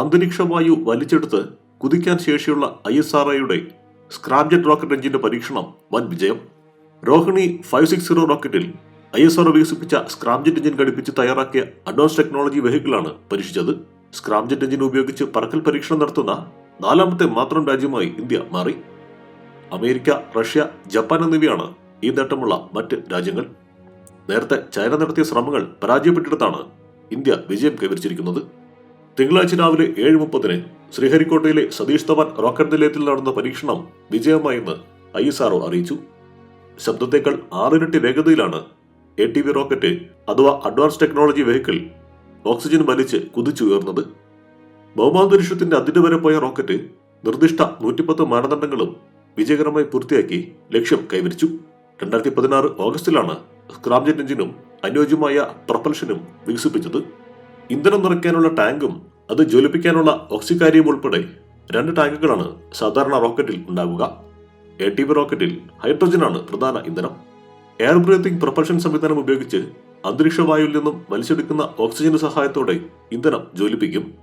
അന്തരീക്ഷ വായു വലിച്ചെടുത്ത് കുതിക്കാൻ ശേഷിയുള്ള ഐ എസ് ആർ ഐയുടെ സ്ക്രാബ്ജെറ്റ് റോക്കറ്റ് എഞ്ചിന്റെ പരീക്ഷണം വൻ വിജയം. രോഹിണി ഫൈവ് സിക്സ് സീറോ റോക്കറ്റിൽ ഐ എസ് ആർ വികസിപ്പിച്ച സ്ക്രാബ്ജെറ്റ് എഞ്ചിൻ ഘടിപ്പിച്ച് തയ്യാറാക്കിയ അഡ്വാൻസ് ടെക്നോളജി വെഹിക്കിളാണ് പരീക്ഷിച്ചത്. സ്ക്രാബ്ജെറ്റ് എഞ്ചിൻ ഉപയോഗിച്ച് പറക്കൽ പരീക്ഷണം നടത്തുന്ന നാലാമത്തെ മാത്രം രാജ്യമായി ഇന്ത്യ മാറി. അമേരിക്ക റഷ്യ ജപ്പാൻ എന്നിവയാണ് ഈ നേട്ടമുള്ള മറ്റ് രാജ്യങ്ങൾ. നേരത്തെ ചൈന നടത്തിയ ശ്രമങ്ങൾ പരാജയപ്പെട്ടിടത്താണ് ഇന്ത്യ വിജയം കൈവരിച്ചിരിക്കുന്നത്. തിങ്കളാഴ്ച രാവിലെ ഏഴ് മുപ്പതിന് ശ്രീഹരിക്കോട്ടയിലെ സതീഷ് ധവാൻ റോക്കറ്റ് നിലയത്തിൽ നടന്ന പരീക്ഷണം വിജയമായെന്ന് ഐ എസ് ആർഒ അറിയിച്ചു. ശബ്ദത്തേക്കാൾ ആറിരട്ടി വേഗതയിലാണ് എ ടി വി റോക്കറ്റ് അഥവാ അഡ്വാൻസ് ടെക്നോളജി വെഹിക്കിൾ ഓക്സിജൻ വലിച്ച് കുതിച്ചുയർന്നത്. ഭൗമാന്തരീക്ഷത്തിന്റെ അതിന് വരെ പോയ റോക്കറ്റ് നിർദ്ദിഷ്ട നൂറ്റിപ്പത്ത് മാനദണ്ഡങ്ങളും വിജയകരമായി പൂർത്തിയാക്കി ലക്ഷ്യം കൈവരിച്ചു. രണ്ടായിരത്തി പതിനാറ് ഓഗസ്റ്റിലാണ് സ്ക്രാംജെറ്റ് എഞ്ചിനും അനുയോജ്യമായ പ്രൊപ്പൽഷനും വികസിപ്പിച്ചത്. ഇന്ധനം നിറയ്ക്കാനുള്ള ടാങ്കും അത് ജ്വലിപ്പിക്കാനുള്ള ഓക്സിക്കാരിയും ഉൾപ്പെടെ രണ്ട് ടാങ്കുകളാണ് സാധാരണ റോക്കറ്റിൽ ഉണ്ടാകുക എ ടി വി റോക്കറ്റിൽ ഹൈഡ്രജനാണ് പ്രധാന ഇന്ധനം. എയർ ബ്രീത്തിംഗ് പ്രൊപ്പൽഷൻ സംവിധാനം ഉപയോഗിച്ച് അന്തരീക്ഷ വായുവിൽ നിന്നും വലിച്ചെടുക്കുന്ന ഓക്സിജന്റെ സഹായത്തോടെ ഇന്ധനം ജ്വലിപ്പിക്കും.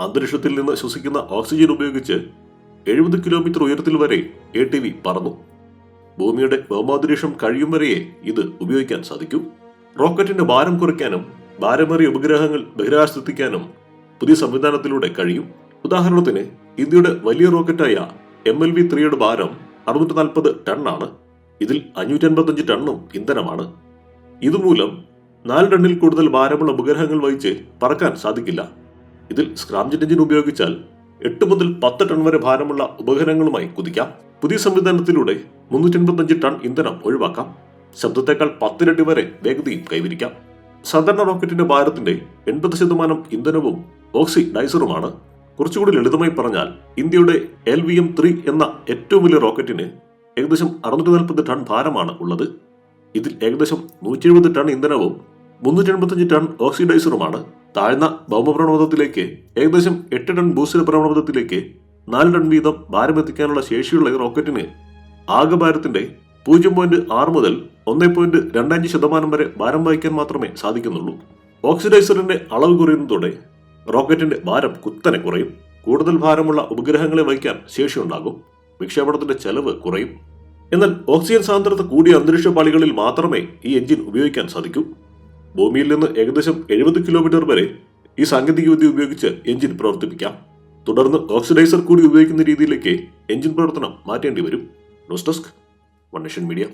അന്തരീക്ഷത്തിൽ നിന്ന് ശ്വസിക്കുന്ന ഓക്സിജൻ ഉപയോഗിച്ച് എഴുപത് കിലോമീറ്റർ ഉയരത്തിൽ വരെ എ ടി വി പറന്നു. ഭൂമിയുടെ ഭൗമാന്തരീക്ഷം കഴിയും വരെയേ ഇത് ഉപയോഗിക്കാൻ സാധിക്കൂ. റോക്കറ്റിന്റെ ഭാരം കുറയ്ക്കാനും ഭാരമേറിയ ഉപഗ്രഹങ്ങൾ ബഹിരാകാശത്തെത്തിക്കാനും പുതിയ സംവിധാനത്തിലൂടെ കഴിയും. ഉദാഹരണത്തിന് ഇന്ത്യയുടെ വലിയ റോക്കറ്റായ എം എൽ വി ത്രീയുടെ ഭാരം അറുന്നൂറ്റി നാൽപ്പത് ടണ്ണാണ്. ഇതിൽ അഞ്ഞൂറ്റി അൻപത്തഞ്ച് ടണ്ണും ഇന്ധനമാണ്. ഇതുമൂലം നാല് ടണ്ണിൽ കൂടുതൽ ഭാരമുള്ള ഉപഗ്രഹങ്ങൾ വഹിച്ച് പറക്കാൻ സാധിക്കില്ല. ഇതിൽ സ്ക്രാംജെറ്റ് എഞ്ചിൻ ഉപയോഗിച്ചാൽ എട്ട് മുതൽ പത്ത് ടൺ വരെ ഭാരമുള്ള ഉപകരണങ്ങളുമായി കുതിക്കാം. പുതിയ സംവിധാനത്തിലൂടെ മുന്നൂറ്റി അൻപത്തഞ്ച് ടൺ ഇന്ധനം ഒഴിവാക്കാം. ശബ്ദത്തെക്കാൾ പത്തിരട്ടി വരെ വേഗതയും കൈവരിക്കാം. സാധാരണ റോക്കറ്റിന്റെ ഭാരത്തിന്റെ എൺപത് ശതമാനം ഇന്ധനവും ഓക്സി ഡൈസറുമാണ് കുറച്ചുകൂടി ലളിതമായി പറഞ്ഞാൽ ഇന്ത്യയുടെ എൽ വി എം ത്രീ എന്ന ഏറ്റവും വലിയ റോക്കറ്റിന് ഏകദേശം അറുന്നൂറ്റി നാൽപ്പത് ടൺ ഭാരമാണ് ഉള്ളത്. ഇതിൽ ഏകദേശം നൂറ്റി എഴുപത് ടൺ ഇന്ധനവും മുന്നൂറ്റി എൺപത്തഞ്ച് ടൺ ഓക്സിഡൈസറുമാണ്. താഴ്ന്ന ഭൗമപ്രവണതത്തിലേക്ക് ഏകദേശം എട്ട് ടൺ ഭൂസ്ഥിര പ്രവണതത്തിലേക്ക് നാല് ടൺ വീതം ഭാരമെത്തിക്കാനുള്ള ശേഷിയുള്ള ഈ റോക്കറ്റിന് ആകെ ഭാരത്തിന്റെ പൂജ്യം പോയിന്റ് ആറ് മുതൽ ഒന്നേ പോയിന്റ് രണ്ടഞ്ച് ശതമാനം വരെ ഭാരം വഹിക്കാൻ മാത്രമേ സാധിക്കുന്നുള്ളൂ. ഓക്സിഡൈസറിന്റെ അളവ് കുറയുന്നതോടെ റോക്കറ്റിന്റെ ഭാരം കുത്തനെ കുറയും. കൂടുതൽ ഭാരമുള്ള ഉപഗ്രഹങ്ങളെ വഹിക്കാൻ ശേഷിയുണ്ടാകും. വിക്ഷേപണത്തിന്റെ ചെലവ് കുറയും. എന്നാൽ ഓക്സിജൻ സാന്ദ്രത കൂടിയ അന്തരീക്ഷ പാളികളിൽ മാത്രമേ ഈ എഞ്ചിൻ ഉപയോഗിക്കാൻ സാധിക്കൂ. ഭൂമിയിൽ നിന്ന് ഏകദേശം എഴുപത് കിലോമീറ്റർ വരെ ഈ സാങ്കേതികവിദ്യ ഉപയോഗിച്ച് എഞ്ചിൻ പ്രവർത്തിപ്പിക്കാം. തുടർന്ന് ഓക്സിഡൈസർ കൂടി ഉപയോഗിക്കുന്ന രീതിയിലേക്ക് എഞ്ചിൻ പ്രവർത്തനം മാറ്റേണ്ടി വരും. News desk One Nation Media.